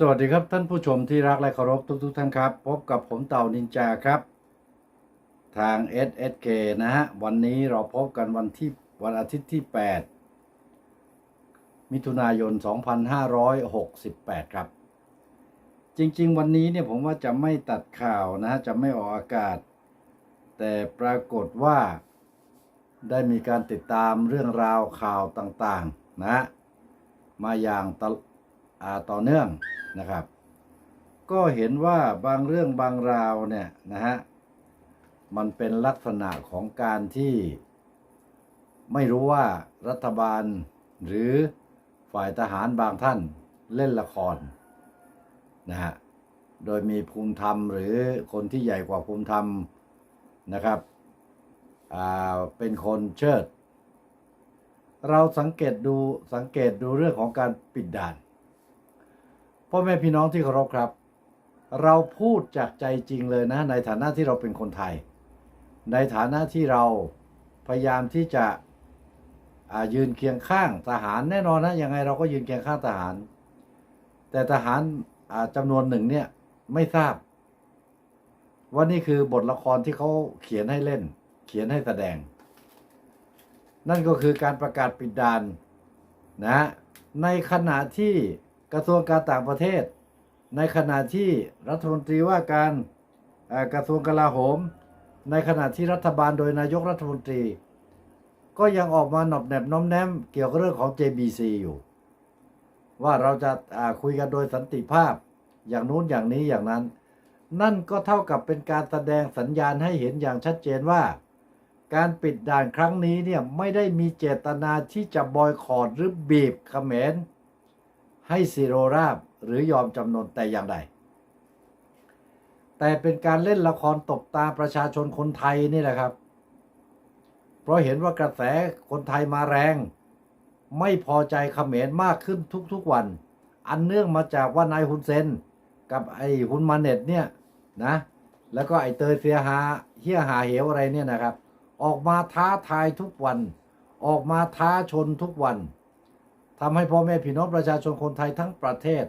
สวัสดีครับท่านผู้ชมที่รักและเคารพทุกทุกๆท่านครับ พบกับผมเต่านินจาครับ ทาง SSK นะฮะ วันนี้เราพบกันวันที่วันอาทิตย์ที่ 8 มิถุนายน 2568 ครับ จริงๆ วันนี้เนี่ยผมว่าจะไม่ตัดข่าวนะฮะ จะไม่ออกอากาศ แต่ปรากฏว่าได้มีการติดตามเรื่องราวข่าวต่างๆ นะฮะมาอย่าง ต่อเนื่องนะครับ ก็เห็นว่าบางเรื่องบางราวเนี่ยนะฮะมันเป็นลักษณะของการที่ไม่รู้ว่ารัฐบาลหรือฝ่ายทหารบางท่านเล่นละครนะฮะ โดยมีภูมิธรรมหรือคนที่ใหญ่กว่าภูมิธรรมนะครับอ่าเป็นคนเชิด เราสังเกตดูสังเกตดูเรื่องของการปิดด่าน พ่อแม่พี่น้องที่เคารพครับ เราพูดจากใจจริงเลยนะ ในฐานะที่เราเป็นคนไทย ในฐานะที่เราพยายามที่จะยืนเคียงข้างทหารแน่นอนนะยังไงเราก็ยืนเคียงข้างทหาร แต่ทหารอ่าจำนวนหนึ่งเนี่ยไม่ทราบ ว่านี่คือบทละครที่เขาเขียนให้เล่น เขียนให้แสดง นั่นก็คือการประกาศปิดด่านนะในขณะที่ กระทรวงการต่างประเทศ ในขณะที่รัฐมนตรีว่าการกระทรวงกลาโหม ในขณะที่รัฐบาลโดยนายกรัฐมนตรี ก็ยังออกมาหนอบแนบน้อมแนมเกี่ยวกับเรื่องของ JBC อยู่ ว่าเราจะาคุยกันโดยสันติภาพอย่างนู้นอย่างนี้อย่างนั้น นั่นก็เท่ากับเป็นการแสดงสัญญาณให้เห็นอย่างชัดเจนว่า การปิดด่านครั้งนี้เนี่ยไม่ได้มีเจตนาที่จะบอยคอรดหรือบีบเขมร ให้ซีโรราบหรือยอมจำนนแต่อย่างใด แต่เป็นการเล่นละครตบตาประชาชนคนไทยนี่แหละครับ เพราะเห็นว่ากระแสคนไทยมาแรง ไม่พอใจเขมรมากขึ้นทุกๆวัน อันเนื่องมาจากว่านายฮุนเซนกับไอ้ฮุนมาเน็ตเนี่ยนะ แล้วก็ไอ้เตยเสียหาเฮียหาเหวอะไรเนี่ยนะครับ ออกมาท้าทายทุกวัน ออกมาท้าชนทุกวัน ทำให้พ่อแม่พี่น้องประชาชนคนไทยทั้งประเทศ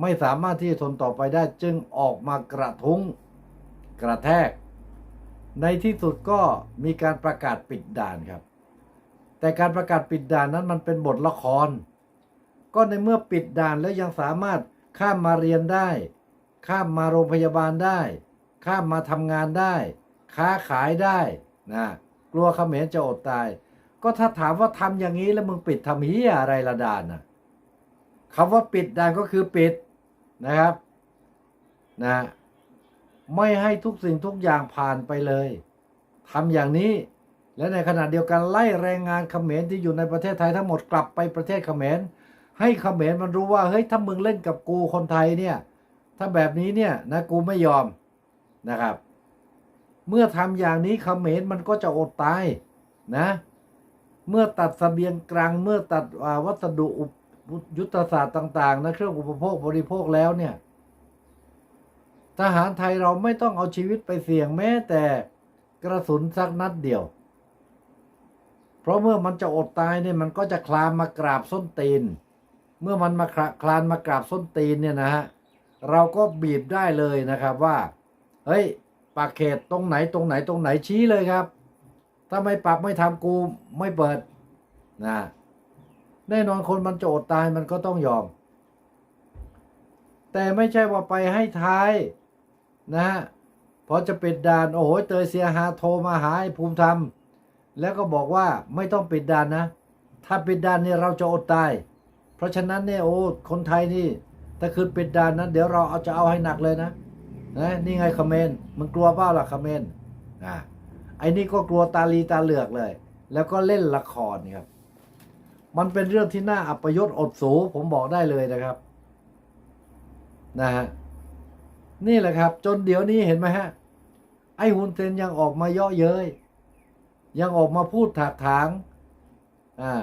ไม่สามารถที่จะทนต่อไปได้จึงออกมากระทุ้งกระแทก ในที่สุดก็มีการประกาศปิดด่านครับ แต่การประกาศปิดด่านนั้นมันเป็นบทละคร ก็ในเมื่อปิดด่านแล้วยังสามารถข้ามมาเรียนได้ ข้ามมาโรงพยาบาลได้ ข้ามมาทำงานได้ ค้าขายได้นะกลัวเขมรจะอดตาย ก็ถ้าถามว่าทำอย่างนี้แล้วมึงปิดทำเฮียอะไรละด่านนะคำว่าปิดด่านก็คือปิดนะครับนะไม่ให้ทุกสิ่งทุกอย่างผ่านไปเลยทำอย่างนี้และในขณะเดียวกันไล่แรงงานเขมรที่อยู่ในประเทศไทยทั้งหมดกลับไปประเทศเขมรให้เขมรมันรู้ว่าเฮ้ยถ้ามึงเล่นกับกูคนไทยเนี่ย ถ้าแบบนี้เนี่ยนะกูไม่ยอมนะครับ เมื่อทำอย่างนี้เขมรมันก็จะอดตายนะ เมื่อตัดเสบียงกลางเมื่อตัดวัสดุยุทธศาสตร์ต่าง ๆ นะเครื่องอุปโภคบริโภคแล้วเนี่ย ทหารไทยเราไม่ต้องเอาชีวิตไปเสี่ยงแม้แต่กระสุนสักนัดเดียว เพราะเมื่อมันจะอดตายเนี่ยมันก็จะคลานมากราบส้นตีน เมื่อมันมาคลานมากราบส้นตีนเนี่ยนะฮะเราก็บีบได้เลยนะครับว่า เฮ้ยปากเขตตรงไหนตรงไหนตรงไหนชี้เลยครับ ถ้าไม่ปรับไม่ทำกูไม่เปิดนะแน่นอนคนมันจะอดตายมันก็ต้องยอม แต่ไม่ใช่ว่าไปให้ท้ายนะฮะพอจะปิดด่าน โอ้โหเตยเสียหาโทรมาหาไอ้ภูมิธรรม แล้วก็บอกว่าไม่ต้องปิดด่านนะ ถ้าปิดด่านเนี่ยเราจะอดตาย เพราะฉะนั้นเนี่ยโอ้คนไทยนี่ถ้าคืนปิดด่านนะเดี๋ยวเราเอาจะเอาให้หนักเลยนะนะนี่ไงคอมเมนต์มึงกลัวเปล่าล่ะคอมเมนต์อ่า ไอ้นี่ก็กลัวตาลีตาเหลือกเลย แล้วก็เล่นละครครับ มันเป็นเรื่องที่น่าอัปยศอดสูผมบอกได้เลยนะครับ นะฮะนี่แหละครับ จนเดี๋ยวนี้เห็นไหมฮะ ไอ้ฮุนเซนยังออกมาเยาะเย้ยยังออกมาพูดถากถางอ่า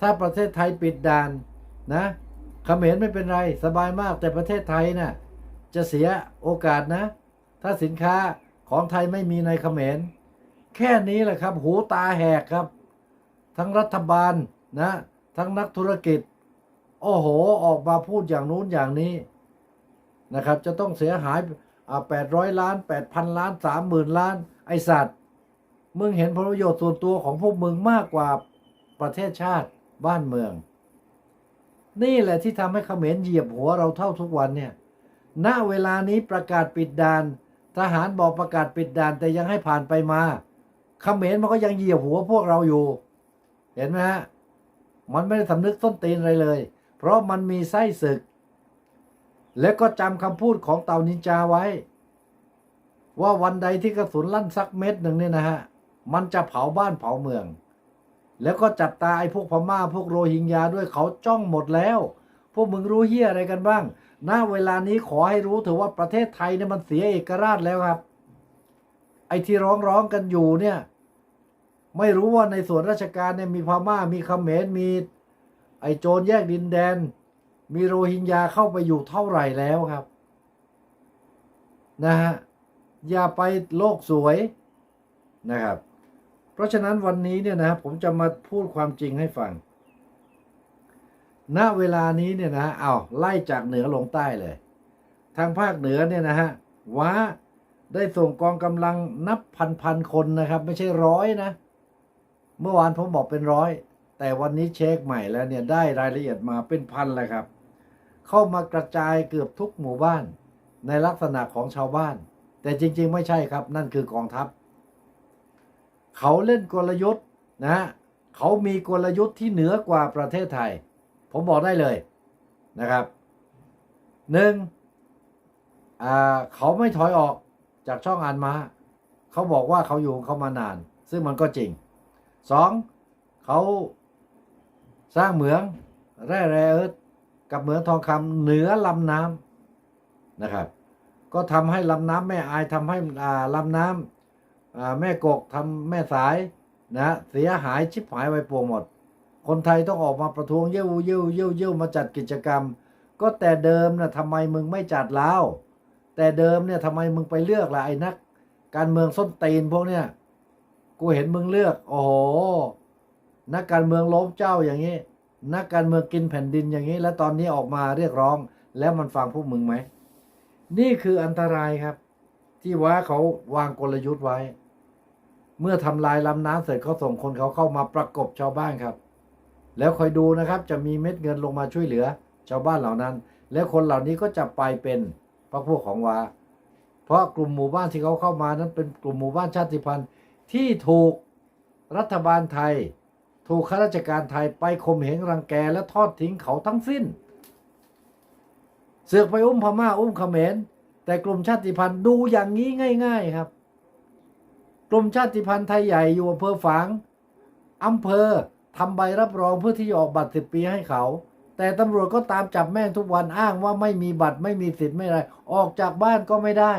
ถ้าประเทศไทยปิดด่านนะเขมรไม่เป็นไรสบายมากแต่ประเทศไทยนะ่ะจะเสียโอกาสนะ ถ้าสินค้าของไทยไม่มีในเขมร แค่นี้แหละครับ หูตาแหกครับ ทั้งรัฐบาลนะ ทั้งนักธุรกิจ โอ้โห ออกมาพูดอย่างนู้นอย่างนี้นะครับ จะต้องเสียหายแปดร้อยล้านแปดพันล้านสามหมื่นล้าน ไอสัตว์ มึงเห็นผลประโยชน์ส่วนตัวของพวกมึงมากกว่าประเทศชาติบ้านเมือง นี่แหละที่ทำให้เขมรเหยียบหัวเราเท่าทุกวันเนี่ย ณ เวลานี้ประกาศปิดด่าน ทหารบอกประกาศปิดด่านแต่ยังให้ผ่านไปมา เขมรมันก็ยังเหยียบหัวพวกเราอยู่ เห็นไหมฮะ มันไม่ได้สำนึกต้นตีนอะไรเลย เพราะมันมีไส้ศึก และก็จำคำพูดของเต่านินจาไว้ ว่าวันใดที่กระสุนลั่นสักเม็ดหนึ่งเนี่ยนะฮะ มันจะเผาบ้านเผาเมือง แล้วก็จับตาไอ้พวกพม่าพวกโรฮิงญาด้วยเขาจ้องหมดแล้ว พวกมึงรู้เหี้ยอะไรกันบ้าง ณ เวลานี้ขอให้รู้เถอะว่าประเทศไทยเนี่ยมันเสียเอกราชแล้วครับ ไอ้ที่ร้องร้องกันอยู่เนี่ย ไม่รู้ว่าในส่วนราชการเนี่ยมีพม่ามีเขมรมี ไอ้โจรแยกดินแดน มีโรฮิงญาเข้าไปอยู่เท่าไหร่แล้วครับ นะฮะอย่าไปโลกสวยนะครับ เพราะฉะนั้นวันนี้เนี่ยนะผมจะมาพูดความจริงให้ฟัง ณเวลานี้เนี่ยนะเอาไล่จากเหนือลงใต้เลย ทางภาคเหนือเนี่ยนะฮะว้า ได้ส่งกองกำลังนับพันพันคนนะครับ ไม่ใช่ร้อยนะ เมื่อวานผมบอกเป็นร้อย แต่วันนี้เช็คใหม่แล้วเนี่ยได้รายละเอียดมาเป็นพันเลยครับ เข้ามากระจายเกือบทุกหมู่บ้าน ในลักษณะของชาวบ้าน แต่จริง ๆ ไม่ใช่ครับ นั่นคือกองทัพ เขาเล่นกลยุทธ์นะ เขามีกลยุทธ์ที่เหนือกว่าประเทศไทย ผมบอกได้เลยนะครับหนึ่งเขาไม่ถอยออก จากช่องอันมาเขาบอกว่าเขาอยู่เขามานาน ซึ่งมันก็จริงสองเขาสร้างเหมืองแร่แร่เอิร์ธกับเหมืองทองคำเหนือลำน้ำนะครับ ก็ทำให้ลำน้ำแม่อายทำให้อ่าลำน้ำอ่าแม่กกทำแม่สายนะเสียหายชิบหายไปปวงหมด คนไทยต้องออกมาประท้วงเยี่ยวเยี่ยวเยี่ยวเยี่ยวมาจัดกิจกรรม ก็แต่เดิมนะทำไมมึงไม่จัดแล้ว แต่เดิมเนี่ยทำไมมึงไปเลือกล่ะไอ้นัก การเมืองส้นตีนพวกเนี้ยกูเห็นมึงเลือก โอ้โห นักการเมืองล้มเจ้าอย่างนี้ นักการเมืองกินแผ่นดินอย่างนี้ แล้วตอนนี้ออกมาเรียกร้อง แล้วมันฟังพวกมึงไหม นี่คืออันตรายครับ ที่ว่าเขาวางกลยุทธ์ไว้ เมื่อทำลายลำน้ำเสร็จเขาส่งคนเขาเข้ามาประกบชาวบ้านครับ แล้วคอยดูนะครับ จะมีเม็ดเงินลงมาช่วยเหลือ ชาวบ้านเหล่านั้น แล้วคนเหล่านี้ก็จะไปเป็น พรรคพวกของวา เพราะกลุ่มหมู่บ้านที่เขาเข้ามานั้นเป็นกลุ่มหมู่บ้านชาติพันธุ์ที่ถูกรัฐบาลไทย ถูกข้าราชการไทยไปข่มเหงรังแกและทอดทิ้งเขาทั้งสิ้น เสือกไปอุ้มพม่าอุ้มเขมรแต่กลุ่มชาติพันธุ์ดูอย่างนี้ง่าย ๆครับ กลุ่มชาติพันธุ์ไทยใหญ่อยู่อำเภอฝางอำเภอทำใบรับรองเพื่อที่จะออกบัตรสิบปีให้เขา แต่ตำรวจก็ตามจับแม่งทุกวันอ้างว่าไม่มีบัตรไม่มีสิทธิ์ไม่อะไร ออกจากบ้านก็ไม่ได้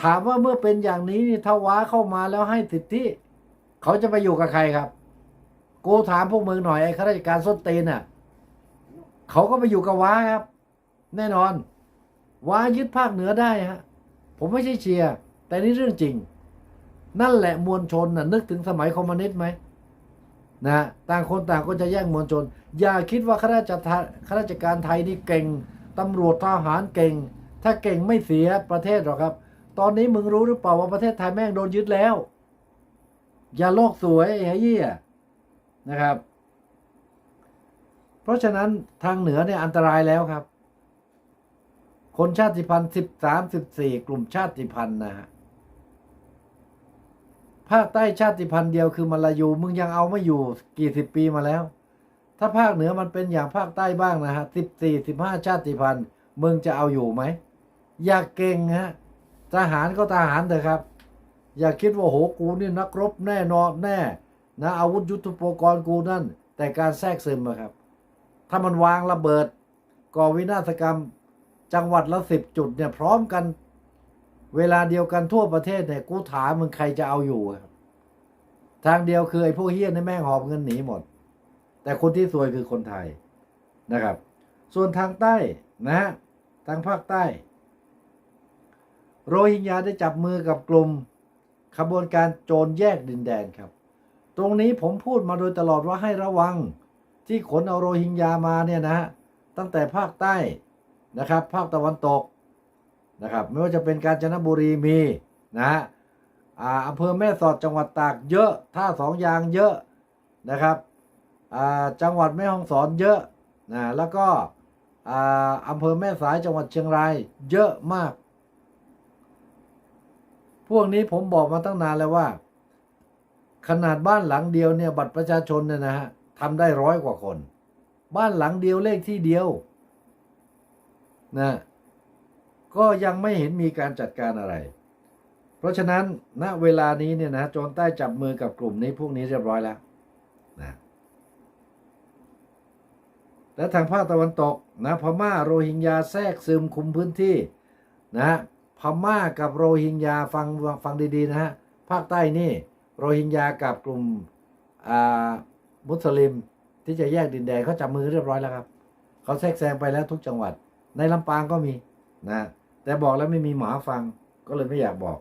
ถามว่าเมื่อเป็นอย่างนี้นี่ถ้าว้าเข้ามาแล้วให้สิทธิเขาจะไปอยู่กับใครครับ กูถามพวกมึงหน่อยไอ้ข้าราชการส้นเตนน่ะเขาก็ไปอยู่กับว้าครับ แน่นอน ว้ายึดภาคเหนือได้ฮะผมไม่ใช่เชียร์แต่นี่เรื่องจริง นั่นแหละมวลชนน่ะนึกถึงสมัยคอมมิวนิสต์ไหม นะต่างคนต่างก็จะแย่งมวลชน อย่าคิดว่าข้าราชการข้าราชการไทยนี่เก่งตำรวจทหารเก่ง ถ้าเก่งไม่เสียประเทศหรอกครับ ตอนนี้มึงรู้หรือเปล่าว่าประเทศไทยแม่งโดนยึดแล้ว อย่าโลกสวยไอ้เหี้ยนะครับ เพราะฉะนั้นทางเหนือเนี่ยอันตรายแล้วครับ คนชาติพันธุ์สิบสามสิบสี่กลุ่มชาติพันธุ์นะฮะ ภาคใต้ชาติพันธุ์เดียวคือมาลายูมึงยังเอาไม่อยู่กี่สิบปีมาแล้ว ถ้าภาคเหนือมันเป็นอย่างภาคใต้บ้างนะฮะสิบสี่สิบห้าชาติพันธุ์มึงจะเอาอยู่ไหม อย่าเก่งฮะทหารก็ทหารเถอะครับ อย่าคิดว่าโหกูนี่นักรบแน่นอนแน่นะอาวุธยุทโธปกรณ์กูนั่น แต่การแทรกซึมอะครับ ถ้ามันวางระเบิด ก่อวินาศกรรมจังหวัดละสิบจุดเนี่ยพร้อมกัน เวลาเดียวกันทั่วประเทศเนี่ยกูถามมึงใครจะเอาอยู่ครับทางเดียวคือไอ้พวกเฮี้ยนในแม่งหอบเงินหนีหมด แต่คนที่ซวยคือคนไทยนะครับ ส่วนทางใต้นะฮะทางภาคใต้ โรฮิงญาได้จับมือกับกลุ่มขบวนการโจรแยกดินแดนครับ ตรงนี้ผมพูดมาโดยตลอดว่าให้ระวังที่ขนเอาโรฮิงญามาเนี่ยนะฮะตั้งแต่ภาคใต้นะครับ ภาคตะวันตก นะครับไม่ว่าจะเป็นกาญจนบุรีมีนะฮะอ่าอำเภอแม่สอดจังหวัดตากเยอะท่าสองยางเยอะนะครับอ่าจังหวัดแม่ฮ่องสอนเยอะนะแล้วก็อ่าอำเภอแม่สายจังหวัดเชียงรายเยอะมาก พวกนี้ผมบอกมาตั้งนานแล้วว่า ขนาดบ้านหลังเดียวเนี่ยบัตรประชาชนเนี่ยนะฮะทำได้ร้อยกว่าคน บ้านหลังเดียวเลขที่เดียวนะ ก็ยังไม่เห็นมีการจัดการอะไร เพราะฉะนั้นณเวลานี้เนี่ยนะโจรใต้จับมือกับกลุ่มนี้พวกนี้เรียบร้อยแล้วนะและทางภาคตะวันตกนะพม่าโรฮิงญาแทรกซึมคุมพื้นที่นะพม่ากับโรฮิงญาฟังฟังดีๆนะฮะภาคใต้นี่โรฮิงญากับกลุ่มอ่ามุสลิมที่จะแยกดินแดนเขาจับมือเรียบร้อยแล้วครับ เขาแทรกแซงไปแล้วทุกจังหวัด ในลำปางก็มีนะ แต่บอกแล้วไม่มีหมาฟังก็เลยไม่อยากบอก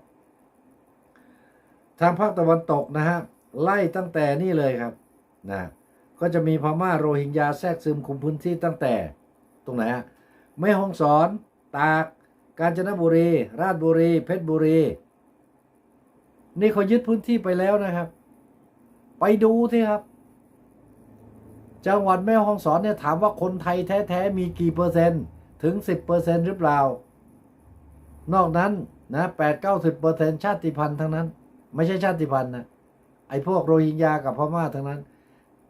ทางภาคตะวันตกนะฮะไล่ตั้งแต่นี่เลยครับนะก็จะมีพม่าโรฮิงญาแทรกซึมคุมพื้นที่ตั้งแต่ ตรงไหนฮะแม่ฮ่องสอน ตาก กาญจนบุรี ราชบุรี เพชรบุรี นี่เขายึดพื้นที่ไปแล้วนะครับ ไปดูสิครับ จังหวัดแม่ฮ่องสอนเนี่ยถามว่าคนไทยแท้ ๆ มีกี่เปอร์เซ็นต์ ถึง 10เปอร์เซ็นต์หรือเปล่า นอกนั้นนะแปดเก้าสิบเปอร์เซ็นต์ชาติพันธุ์ทั้งนั้น ไม่ใช่ชาติพันธุ์นะไอ้พวกโรฮิงญากับพม่าทั้งนั้น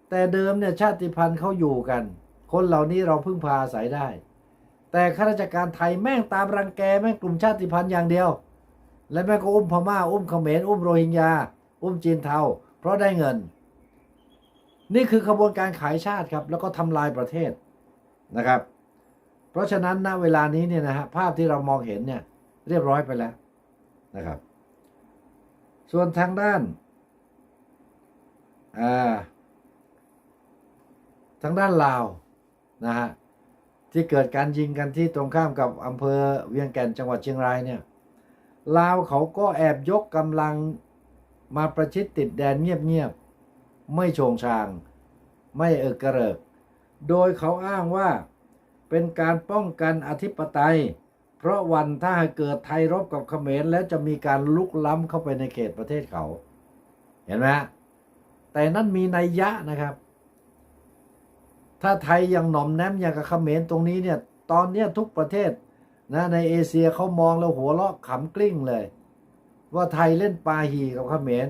แต่เดิมเนี่ยชาติพันธุ์เขาอยู่กัน คนเหล่านี้เราพึ่งพาอาศัยได้ แต่ข้าราชการไทยแม่งตามรังแกแม่งกลุ่มชาติพันธุ์อย่างเดียว และแม่งก็อุ้มพม่าอุ้มเขมรอุ้มโรฮิงญาอุ้มจีนเทาเพราะได้เงิน นี่คือขบวนการขายชาติครับ แล้วก็ทำลายประเทศนะครับ เพราะฉะนั้นณเวลานี้เนี่ยนะฮะภาพที่เรามองเห็นเนี่ย เรียบร้อยไปแล้วนะครับ ส่วนทางด้านอ่าทางด้านลาวนะฮะที่เกิดการยิงกันที่ตรงข้ามกับอำเภอเวียงแก่นจังหวัดเชียงรายเนี่ยลาวเขาก็แอบยกกำลังมาประชิดติดแดนเงียบๆ ไม่โชงชาง ไม่เอกกระเริก โดยเขาอ้างว่าเป็นการป้องกันอธิปไตย เพราะวันถ้าเกิดไทยรบกับเขมรแล้วจะมีการลุกล้ำเข้าไปในเขตประเทศเขา เห็นไหมแต่นั่นมีนัยยะนะครับ ถ้าไทยยังหน่อมแนมอย่างกับเขมรตรงนี้เนี่ยตอนเนี้ทุกประเทศนะในเอเชียเขามองแล้วหัวเราะขำกลิ้งเลย ว่าไทยเล่นปาหีกับเขมร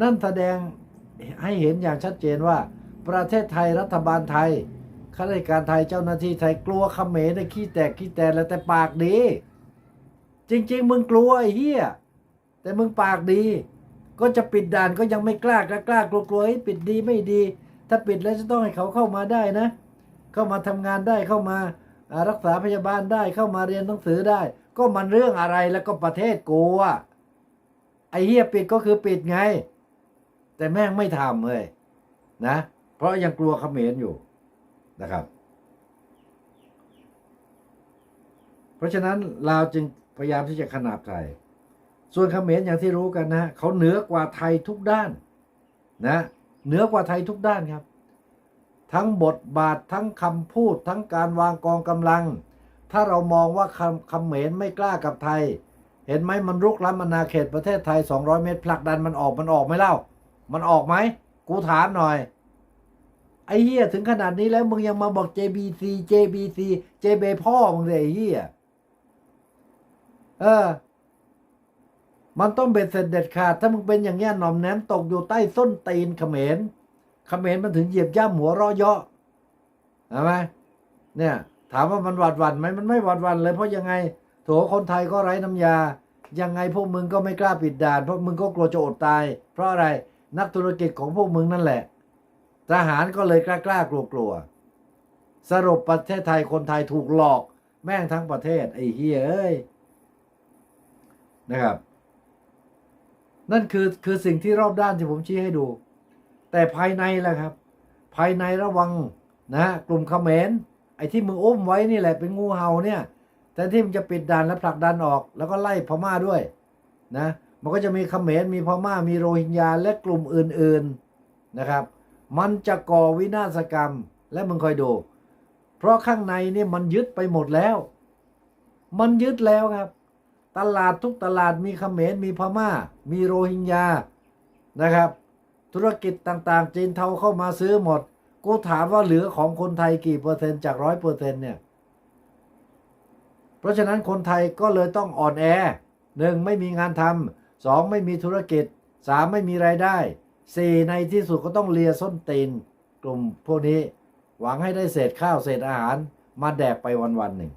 นั่นแสดงให้เห็นอย่างชัดเจนว่า ประเทศไทยรัฐบาลไทย ข้าราชการไทยเจ้าหน้าที่ไทยกลัวเขมรในขี้แตกขี้แตนแล้วแต่ปากดี จริง ๆ มึงกลัวไอ้เหี้ยแต่มึงปากดี ก็จะปิดด่านก็ยังไม่กล้ากล้ากล้ากลัวกลัวให้ปิดดีไม่ดี ถ้าปิดแล้วจะต้องให้เขาเข้ามาได้นะ เข้ามาทำงานได้เข้ามารักษาพยาบาลได้เข้ามาเรียนหนังสือได้ ก็มันเรื่องอะไรแล้วก็ประเทศกูอะไอ้เหี้ยปิดก็คือปิดไง แต่แม่งไม่ทำเลยนะ เพราะยังกลัวเขมรอยู่ นะครับ เพราะฉะนั้นลาวจึงพยายามที่จะขนาบไทย ส่วนเขมรอย่างที่รู้กันนะเขาเหนือกว่าไทยทุกด้านนะเหนือกว่าไทยทุกด้านครับ ทั้งบทบาททั้งคำพูดทั้งการวางกองกำลัง ถ้าเรามองว่าคำเหมรไม่กล้ากับไทย เห็นไหมมันรุกล้ำอาณาเขตประเทศไทย 200 เมตรผลักดันมันออกมันออกไหมเล่า มันออกไหมกูถามหน่อย ไอ้เฮียถึงขนาดนี้แล้วมึงยังมาบอก JBC JBC JB พ่อมึงเลยไอ้เฮียเออ มันต้องเบ็ดเสร็จเด็ดขาด ถ้ามึงเป็นอย่างเงี้ยหน่อมแนมตกอยู่ใต้ส้นตีนเขมรเขมรมันถึงเหยียบย่ำหัวรอเยาะเห็นไหมเนี่ย ถามว่ามันหวาดหวั่นไหมมันไม่หวาดหวั่นเลยเพราะยังไงโถคนไทยก็ไร้น้ำยา ยังไงพวกมึงก็ไม่กล้าปิดด่าน เพราะมึงก็กลัวจะอดตาย เพราะอะไรนักธุรกิจของพวกมึงนั่นแหละ ทหารก็เลยกล้ากล้ากลัวกลัวสรุปประเทศไทยคนไทยถูกหลอกแม่งทั้งประเทศ ไอ้เฮียเอ้ยนะครับ นั่นคือคือสิ่งที่รอบด้านที่ผมชี้ให้ดู แต่ภายในแหละครับ ภายในระวังนะกลุ่มเขมรไอ้ที่มึงอุ้มไว้นี่แหละเป็นงูเห่าเนี่ยแต่ที่มันจะปิดด่านและผลักดันออก แล้วก็ไล่พม่าด้วยนะมันก็จะมีเขมรมีพม่ามีโรฮิงญาและกลุ่มอื่น ๆนะครับ มันจะก่อวินาศกรรมและมึงคอยดู เพราะข้างในนี่มันยึดไปหมดแล้ว มันยึดแล้วครับ ตลาดทุกตลาดมีเขมรมีพม่า มีโรฮิงญานะครับ ธุรกิจต่างๆ จีนเทาเข้ามาซื้อหมด กูถามว่าเหลือของคนไทยกี่เปอร์เซ็นต์จากร้อยเปอร์เซ็นต์เนี่ย เพราะฉะนั้นคนไทยก็เลยต้องอ่อนแอหนึ่งไม่มีงานทำสองไม่มีธุรกิจสามไม่มีรายได้ สี่ในที่สุดก็ต้องเลียส้นตีนกลุ่มพวกนี้หวังให้ได้เศษข้าวเศษอาหารมาแดกไปวันๆหนึ่ง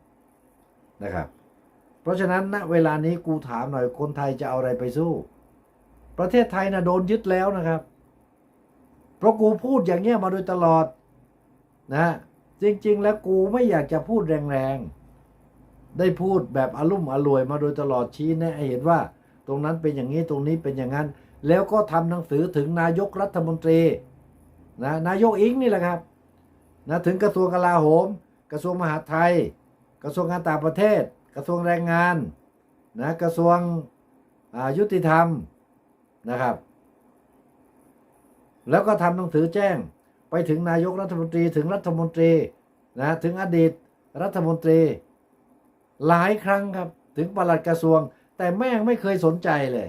นะครับ เพราะฉะนั้นณเวลานี้กูถามหน่อยคนไทยจะเอาอะไรไปสู้ ประเทศไทยนะโดนยึดแล้วนะครับ เพราะกูพูดอย่างเงี้ยมาโดยตลอดนะจริง ๆ แล้วกูไม่อยากจะพูดแรงๆ ได้พูดแบบอารมุ่มอร่วยมาโดยตลอดชี้แนะเห็นว่า ตรงนั้นเป็นอย่างนี้ตรงนี้เป็นอย่างนั้น แล้วก็ทำหนังสือถึงนายกรัฐมนตรีนะนายกอิงนี่แหละครับนะถึงกระทรวงกลาโหม กระทรวงมหาดไทย กระทรวงการต่างประเทศ กระทรวงแรงงานนะกระทรวงยุติธรรมนะครับ แล้วก็ทำหนังสือแจ้งไปถึงนายกรัฐมนตรีถึงรัฐมนตรีนะถึงอดีตรัฐมนตรี หลายครั้งครับ ถึงปลัดกระทรวง แต่แม่งไม่เคยสนใจเลย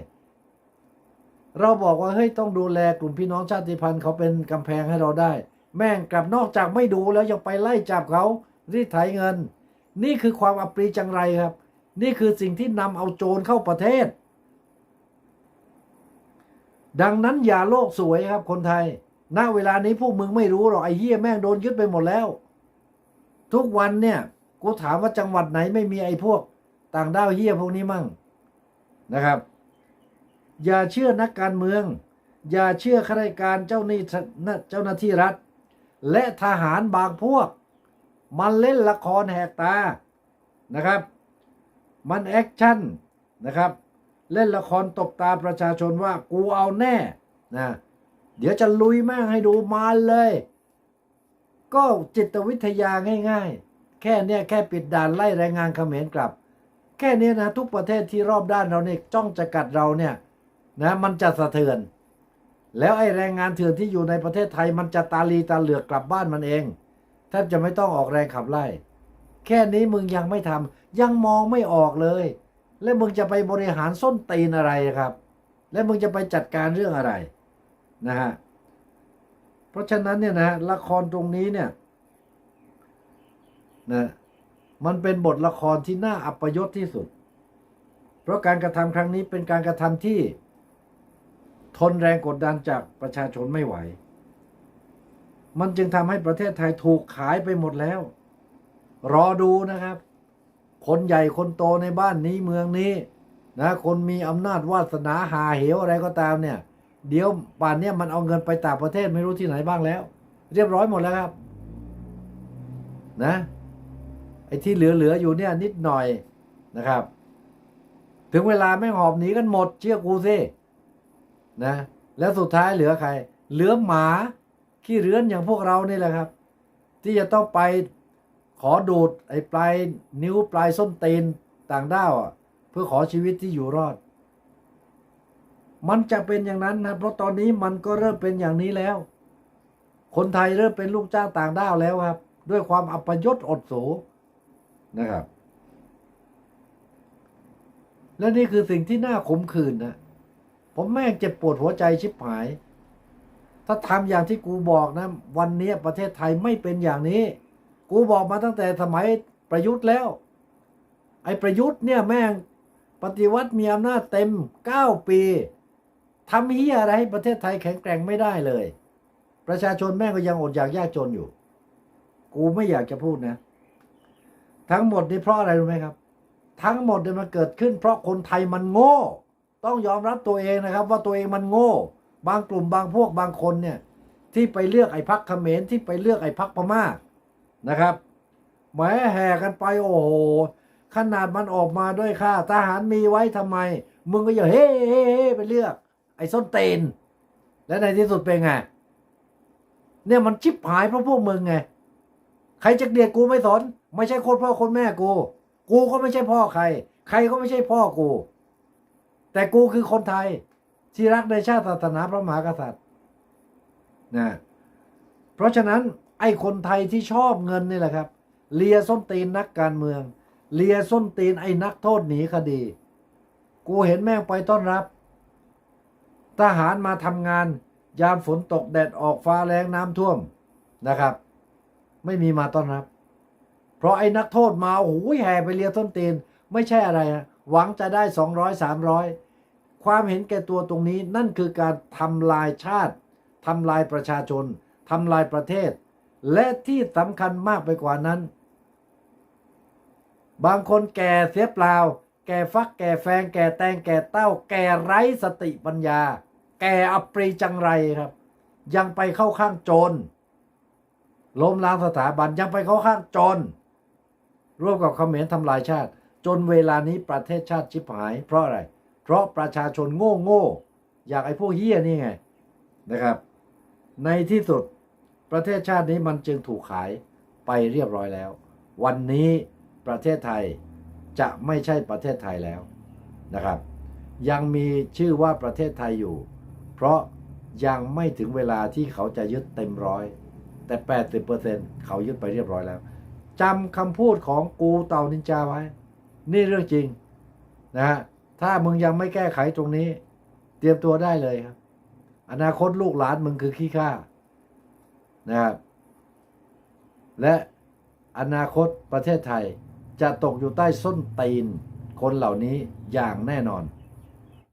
เราบอกว่าเฮ้ยต้องดูแลกลุ่มพี่น้องชาติพันธุ์เขาเป็นกำแพงให้เราได้ แม่งกลับนอกจากไม่ดูแล้วยังไปไล่จับเขารีดไถเงิน นี่คือความอัปรีจังไรครับ นี่คือสิ่งที่นำเอาโจรเข้าประเทศ ดังนั้นอย่าโลกสวยครับคนไทยณเวลานี้พวกมึงไม่รู้หรอกไอ้เหี้ยแม่งโดนยึดไปหมดแล้ว ทุกวันเนี่ยกูถามว่าจังหวัดไหนไม่มีไอ้พวก ต่างด้าวเหี้ยพวกนี้มั่งนะครับ อย่าเชื่อนักการเมือง อย่าเชื่อข้าราชการเจ้าหนี้เจ้าหน้าที่รัฐ และทหารบางพวก มันเล่นละครแหกตานะครับ มันแอคชั่นนะครับ เล่นละครตบตาประชาชนว่ากูเอาแน่นะเดี๋ยวจะลุยแม่งให้ดูมาเลย ก็จิตวิทยาง่าย ๆ แค่เนี้ยแค่ปิดด่านไล่แรงงานเขมรกลับ แค่เนี้ยนะทุกประเทศที่รอบด้านเราเนี่ยจ้องจะกัดเราเนี่ย นะมันจะสะเทือน แล้วไอ้แรงงานเถื่อนที่อยู่ในประเทศไทย มันจะตาลีตาเหลือกกลับบ้านมันเองแทบจะไม่ต้องออกแรงขับไล่ แค่นี้มึงยังไม่ทำยังมองไม่ออกเลย แล้วมึงจะไปบริหารส้นตีนอะไรครับ แล้วมึงจะไปจัดการเรื่องอะไรนะฮะเพราะฉะนั้นเนี่ยนะละครตรงนี้เนี่ยนะมันเป็นบทละครที่น่าอัปยศที่สุด เพราะการกระทำครั้งนี้เป็นการกระทำที่ ทนแรงกดดันจากประชาชนไม่ไหว มันจึงทำให้ประเทศไทยถูกขายไปหมดแล้ว รอดูนะครับ คนใหญ่คนโตในบ้านนี้เมืองนี้นะคนมีอำนาจวาสนาหาเหวอะไรก็ตามเนี่ย เดี๋ยวป่านนี้มันเอาเงินไปต่างประเทศไม่รู้ที่ไหนบ้างแล้ว เรียบร้อยหมดแล้วครับ นะไอ้ที่เหลือๆอยู่เนี่ยนิดหน่อยนะครับ ถึงเวลาไม่หอบหนีกันหมดเชื่อกูสิ นะแล้วสุดท้ายเหลือใคร เหลือหมาขี้เรือนอย่างพวกเรานี่แหละครับ ที่จะต้องไปขอดูดไอ้ปลายนิ้วปลายส้นตีนต่างด้าวเพื่อขอชีวิตที่อยู่รอด มันจะเป็นอย่างนั้นนะเพราะตอนนี้มันก็เริ่มเป็นอย่างนี้แล้ว คนไทยเริ่มเป็นลูกจ้างต่างด้าวแล้วครับ ด้วยความอัปยศอดสูนะครับ และนี่คือสิ่งที่น่าขมขื่นนะ ผมแม่งเจ็บปวดหัวใจชิบหาย ถ้าทำอย่างที่กูบอกนะ วันนี้ประเทศไทยไม่เป็นอย่างนี้ กูบอกมาตั้งแต่สมัยประยุทธ์แล้ว ไอ้ประยุทธ์เนี่ยแม่งปฏิวัติมีอำนาจเต็มเก้าปีทำเฮียอะไรให้ประเทศไทยแข็งแกร่งไม่ได้เลย ประชาชนแม่งก็ยังอดอยากยากจนอยู่ กูไม่อยากจะพูดนะ ทั้งหมดนี่เพราะอะไรรู้ไหมครับ ทั้งหมดเนี่ยมันเกิดขึ้นเพราะคนไทยมันโง่ ต้องยอมรับตัวเองนะครับ ว่าตัวเองมันโง่ บางกลุ่มบางพวกบางคนเนี่ย ที่ไปเลือกไอ้พักเขมรที่ไปเลือกไอ้พักพม่านะครับแหมแห่กันไปโอ้โหขนาดมันออกมาด้วยค่าทหารมีไว้ทำไม มึงก็อย่าเฮ้เฮ้เฮ้ไปเลือก ไอ้ส้นเตน และในที่สุดเป็นไงเนี่ยมันชิบหายเพราะพวกมึงไง ใครจะเกลียดกูไม่สน ไม่ใช่คนพ่อคนแม่กู กูก็ไม่ใช่พ่อใคร ใครก็ไม่ใช่พ่อกู แต่กูคือคนไทย ที่รักในชาติศาสนาพระมหากษัตริย์นะเพราะฉะนั้นไอ้คนไทยที่ชอบเงินนี่แหละครับ เลียส้นตีนนักการเมือง เลียส้นตีนไอ้นักโทษหนีคดี กูเห็นแม่งไปต้อนรับ ทหารมาทำงาน ยามฝนตกแดดออกฟ้าแรงน้ำท่วมนะครับ ไม่มีมาต้อนรับ เพราะไอ้นักโทษมาโอ้โหแห่ไปเลียต้นตีน ไม่ใช่อะไรนะ หวังจะได้ 200 300 ความเห็นแก่ตัวตรงนี้นั่นคือการทำลายชาติทำลายประชาชนทำลายประเทศ และที่สำคัญมากไปกว่านั้น บางคนแก่เสียเปล่า แก่ฟักแก่แฟง แก่แตงแก่เต้า แก่ไร้สติปัญญา แก่อัปรีจังไรครับ ยังไปเข้าข้างโจรล้มล้างสถาบันยังไปเข้าข้างโจรร่วมกับเขมรทำลายชาติ จนเวลานี้ประเทศชาติชิบหาย เพราะอะไร เพราะประชาชนโง่โง่อยากไอ้พวกเฮี้ยนี่ไงนะครับ ในที่สุดประเทศชาตินี้มันจึงถูกขายไปเรียบร้อยแล้ว วันนี้ประเทศไทยจะไม่ใช่ประเทศไทยแล้วนะครับ ยังมีชื่อว่าประเทศไทยอยู่ เพราะยังไม่ถึงเวลาที่เขาจะยึดเต็มร้อย แต่ 80%เขายึดไปเรียบร้อยแล้วจำคำพูดของกูเต่านินจาไว้ นี่เรื่องจริงนะฮะถ้ามึงยังไม่แก้ไขตรงนี้ เตรียมตัวได้เลยครับ อนาคตลูกหลานมึงคือขี้ข้านะครับและอนาคตประเทศไทยจะตกอยู่ใต้ส้นตีนคนเหล่านี้อย่างแน่นอน